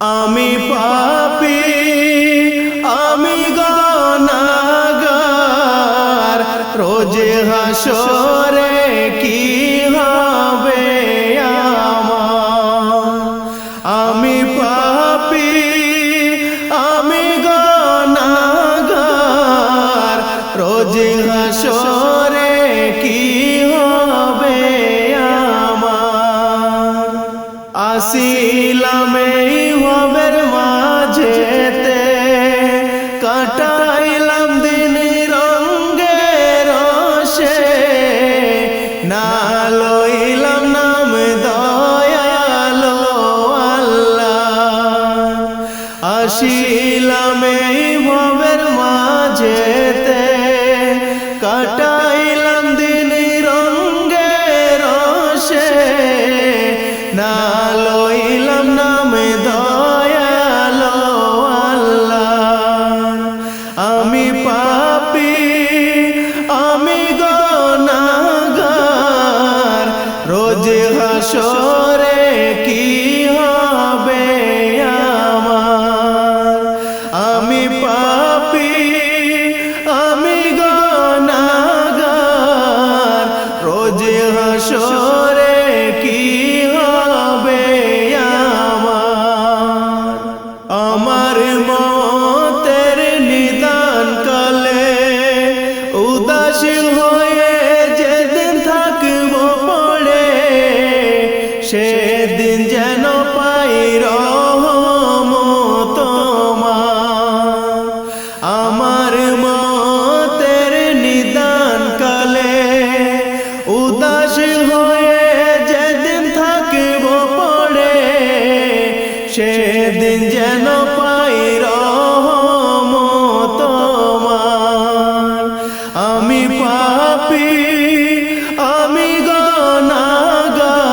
আমি পাপি আমি গনাগার রোজে হাসরে কি হবে আমি পাপি আমি গনাগার রোজে হাসরে আসিলাম এই হবের মাঝেতে। কাটাইলাম দিন রঙ্গে রসে। না লইলাম নাম দয়ালো আল্লাহ। আসিলাম এই ভবের মাঝেতে। কাটাইলাম মতের নিদান হয়ে থাকব পড়ে সেদিন যেন আমার মতের নিদান হয়ে পড়ে সেদিন পাপি আমি গনাগার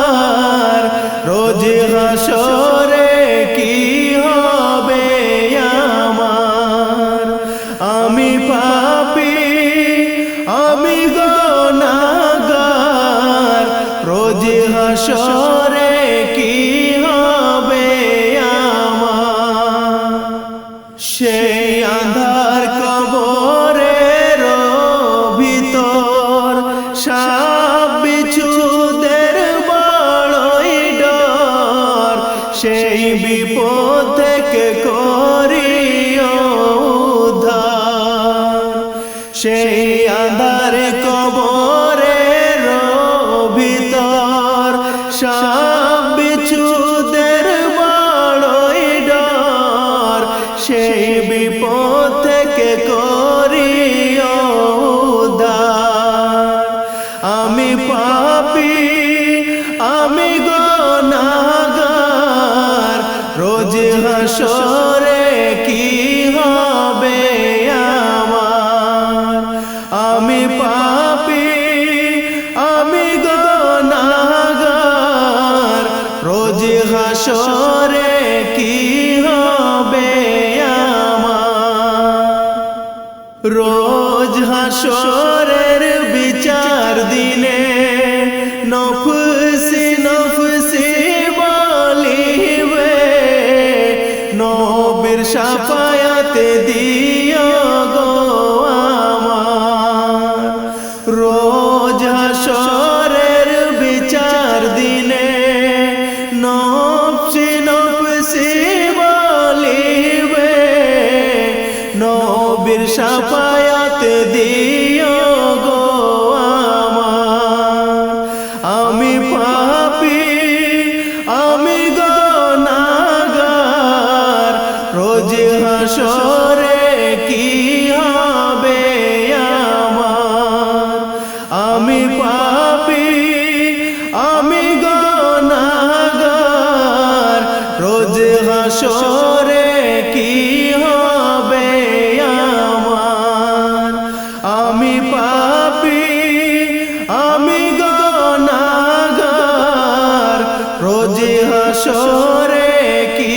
রোজ হাসরে কি হবে আমার? আমি পাপি আমি গনাগার রোজ হাসরে সেই বিপদ করিও উদ্ধার। সেই আধার কবরের ভিতর সাপ বিছুদের বড়ই ডর। সেই বিপদ থেকে করিও আমি পাপি হাসরে কি হবে আমার? আমি পাপি, আমি গনাগার রোজ হাসরে কি হবে আমার? রোজ হাসরের সাফায়াতে দিও গো আমার। রোজ হাসরের বিচার দিনে নফসি নফসি বলিবে। নবীর সাফা পাপি আমি গনাগার রোজ হাসরে কি হবে আমার? আমি পাপি, আমি গনাগার রোজ হাসরে কি